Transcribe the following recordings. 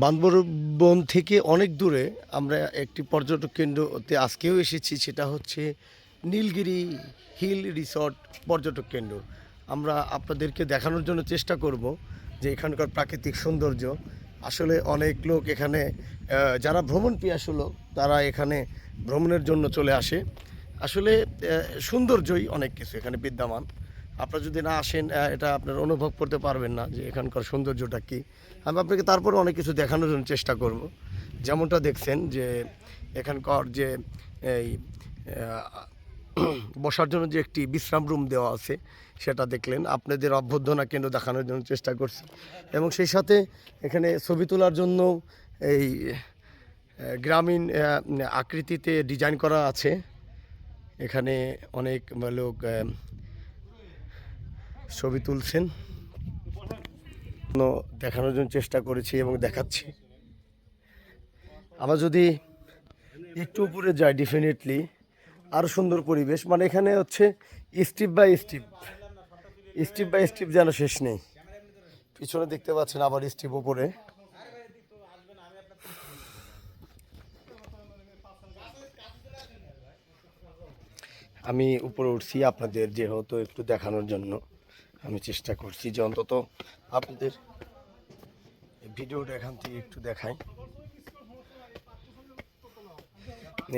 বান্দরবন থেকে অনেক দূরে আমরা একটি পর্যটক কেন্দ্রতে আজকেও এসেছি, সেটা হচ্ছে নীলগিরি হিল রিসর্ট পর্যটক কেন্দ্র। আমরা আপনাদেরকে দেখানোর জন্য চেষ্টা করব যে এখানকার প্রাকৃতিক সৌন্দর্য। আসলে অনেক লোক এখানে যারা ভ্রমণ পিয়াসু লোক, তারা এখানে ভ্রমণের জন্য চলে আসে। আসলে সৌন্দর্যই অনেক কিছু এখানে বিদ্যমান। আপনারা যদি না আসেন এটা আপনারা অনুভব করতে পারবেন না যে এখানকার সৌন্দর্যটা কী। আমি আপনাকে তারপরে অনেক কিছু দেখানোর জন্য চেষ্টা করব। যেমনটা দেখছেন যে এখানকার যে এই বসার জন্য যে একটি বিশ্রাম রুম দেওয়া আছে, সেটা দেখলেন। আপনাদের অভ্যর্থনা কেন্দ্র দেখানোর জন্য চেষ্টা করছি। এবং সেই সাথে এখানে ছবি তোলার জন্য এই গ্রামীণ আকৃতিতে ডিজাইন করা আছে। এখানে অনেক লোক ছবি তুলছেন। দেখানোর জন্য চেষ্টা করেছি এবং দেখাচ্ছি। আমরা যদি একটু উপরে যাই ডেফিনেটলি আরও সুন্দর পরিবেশ। মানে এখানে হচ্ছে step by step step by step যেন শেষ নেই। পিছনে দেখতে পাচ্ছেন আবার স্টিপ উপরে। আমি উপরে উঠছি আপনাদের যেহেতু একটু দেখানোর জন্য। আমি চেষ্টা করছি যে অন্তত আপনাদের ভিডিওটা এখান থেকে একটু দেখাই।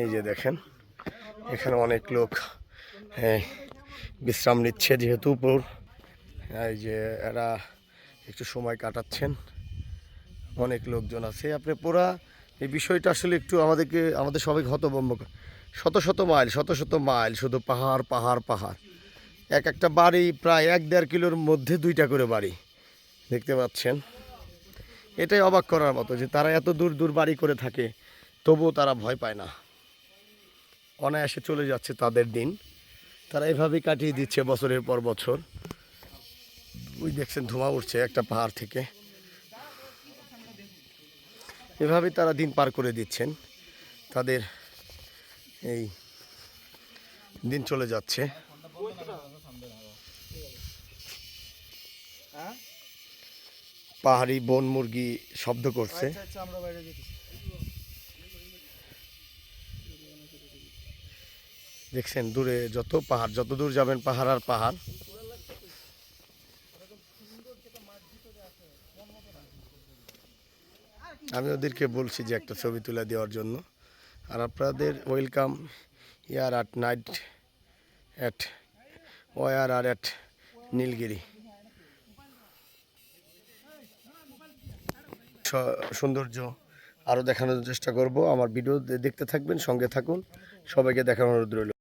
এই যে দেখেন এখানে অনেক লোক হ্যাঁ, বিশ্রাম নিচ্ছে যেহেতু উপর। এই যে এরা একটু সময় কাটাচ্ছেন। অনেক লোকজন আছে। আপনি পুরা এই বিষয়টা আসলে একটু আমাদেরকে আমাদের সবাইকে হতভম্ব। শত শত মাইল শত শত মাইল শুধু পাহাড় পাহাড় পাহাড়। এক একটা বাড়ি প্রায় এক দেড় কিলোর মধ্যে দুইটা করে বাড়ি। দেখতে পাচ্ছেন? এটাই অবাক করার মতো যে তারা এত দূর দূর বাড়ি করে থাকে, তবুও তারা ভয় পায় না। অনায়াসে চলে যাচ্ছে তাদের দিন। তারা এভাবেই কাটিয়ে দিচ্ছে বছরের পর বছর। ওই দেখছেন ধোঁয়া উঠছে একটা পাহাড় থেকে। এভাবেই তারা দিন পার করে দিচ্ছেন। তাদের এই দিন চলে যাচ্ছে। পাহাড়ি বন মুরগি শব্দ করছে। আচ্ছা যেতেছি। দেখছেন দূরে যত পাহাড় যত দূর যাবেন পাহাড় আর পাহাড়। আমি ওদেরকে বলছি যে একটা ছবি তুলে দেওয়ার জন্য। আর আপনাদের ওয়েলকাম ইয়ার আট নাইট অ্যাট ওয়ার আর অ্যাট নীলগিরি। সৌন্দর্য আরও দেখানোর চেষ্টা করব। আমার ভিডিও দেখতে থাকবেন সঙ্গে থাকুন। সবাইকে দেখানোর রইল।